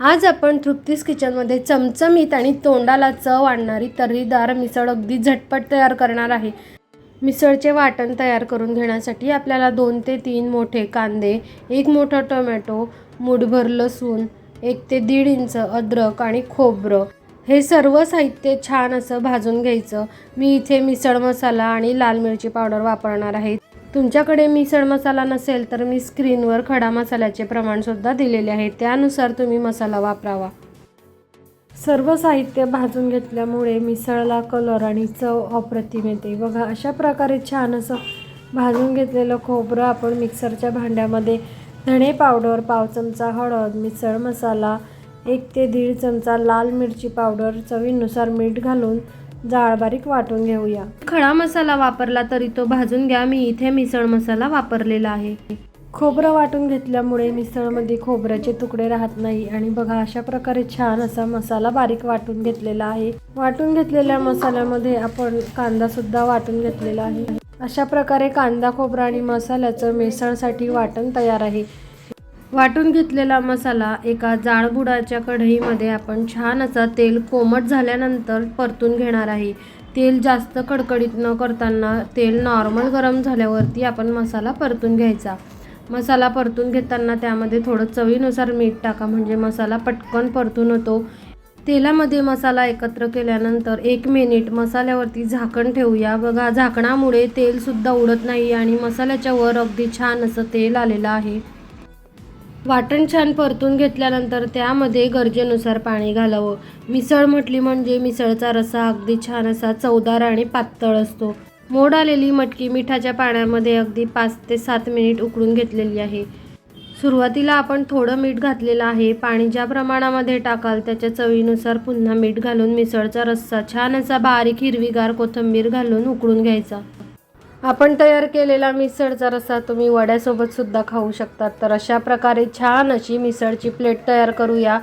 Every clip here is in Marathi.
आज आपण तृप्तीस किचनमध्ये चमचमीत आणि तोंडाला चव आणणारी तर्रीदार मिसळ अगदी झटपट तयार करणार आहे. मिसळचे वाटण तयार करून घेण्यासाठी आपल्याला दोन ते तीन मोठे कांदे एक मोठा टोमॅटो मुठभर लसूण एक ते दीड इंच अद्रक आणि खोबरं. हे सर्व साहित्य छान असं भाजून घ्यायचं. मी इथे मिसळ मसाला आणि लाल मिरची पावडर वापरणार आहे. तुमच्याकडे मिसळ मसाला नसेल तर मी स्क्रीनवर खडा मसाल्याचे प्रमाणसुद्धा दिलेले आहे. त्यानुसार तुम्ही मसाला वापरावा. सर्व साहित्य भाजून घेतल्यामुळे मिसळला कलर आणि चव अप्रतिम येते. बघा अशा प्रकारे छान असं भाजून घेतलेलं खोबरं आपण मिक्सरच्या भांड्यामध्ये धणे पावडर पाव चमचा हळद मिसळ मसाला एक ते दीड चमचा लाल मिरची पावडर चवीनुसार मीठ घालून जाळ बारीक वाटून घेऊया. खडा मसाला वापरला तरी तो भाजून घ्या. मी इथे मिसळ मसाला वापरलेला आहे. खोबरं वाटून घेतल्यामुळे मिसळमध्ये खोबऱ्याचे तुकडे राहत नाही आणि बघा अशा प्रकारे छान असा मसाला बारीक वाटून घेतलेला आहे. वाटून घेतलेल्या मसाल्यामध्ये आपण कांदा सुद्धा वाटून घेतलेला आहे. अशा प्रकारे कांदा खोबरा आणि मसाल्याचं मिसळसाठी वाटण तयार आहे. वाटून घेतलेला मसाला एका जाळबुडाच्या कढईमध्ये आपण छान असा तेल कोमट झाल्यानंतर परतून घेणार आहे. तेल जास्त कडकडीत न करताना तेल नॉर्मल गरम झाल्यावरती आपण मसाला परतून घ्यायचा. मसाला परतून घेताना त्यामध्ये थोडं चवीनुसार मीठ टाका म्हणजे मसाला पटकन परतून होतो. तेलामध्ये मसाला एकत्र केल्यानंतर एक मिनिट मसाल्यावरती झाकण ठेवूया. बघा झाकणामुळे तेलसुद्धा उडत नाही आणि मसाल्याच्या वर अगदी छान असं तेल आलेलं आहे. वाटण छान परतून घेतल्यानंतर त्यामध्ये गरजेनुसार पाणी घालावं. मिसळ म्हटली म्हणजे मिसळचा रसा अगदी छान असा चवदार आणि पातळ असतो. मोड आलेली मटकी मिठाच्या पाण्यामध्ये अगदी पाच ते सात मिनिट उकळून घेतलेली आहे. सुरुवातीला आपण थोडं मीठ घातलेलं आहे. पाणी ज्या प्रमाणामध्ये टाकाल त्याच्या चवीनुसार पुन्हा मीठ घालून मिसळचा रस्सा छान असा बारीक हिरवीगार कोथिंबीर घालून उकळून घ्यायचा. आपण तयार केलेला मिसळचा रस्सा तुम्ही वड्यासोबत सुद्धा खाऊ शकतात. तर अशा प्रकारे छान अशी मिसळची प्लेट तयार करूया.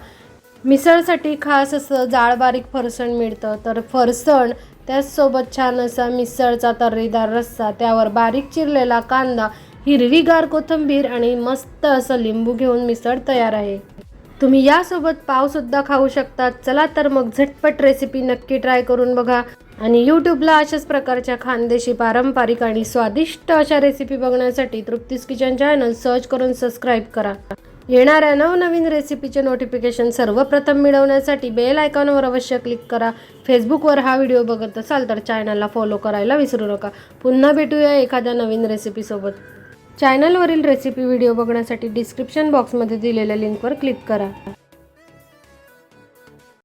मिसळसाठी खास असं जाळ बारीक फरसण मिळतं. तर फरसण त्याचसोबत छान असा मिसळचा तर्रीदार रस्सा त्यावर बारीक चिरलेला कांदा हिरवीगार कोथिंबीर आणि मस्त असं लिंबू घेऊन मिसळ तयार आहे. तुम्ही यासोबत पावसुद्धा खाऊ शकतात. चला तर मग झटपट रेसिपी नक्की ट्राय करून बघा. आणि यूट्यूबला अशाच प्रकारच्या खानदेशी पारंपरिक आणि स्वादिष्ट अशा रेसिपी बघण्यासाठी तृप्तीस किचन चॅनल सर्च करून सबस्क्राईब करा. येणाऱ्या नवनवीन रेसिपीचे नोटिफिकेशन सर्वप्रथम मिळवण्यासाठी बेल आयकॉनवर अवश्य क्लिक करा. फेसबुकवर हा व्हिडिओ बघत असाल तर चॅनलला फॉलो करायला विसरू नका. पुन्हा भेटूया एखाद्या नवीन रेसिपीसोबत चॅनलवरील रेसिपी व्हिडिओ बघण्यासाठी डिस्क्रिप्शन बॉक्समध्ये दिलेल्या लिंकवर क्लिक करा.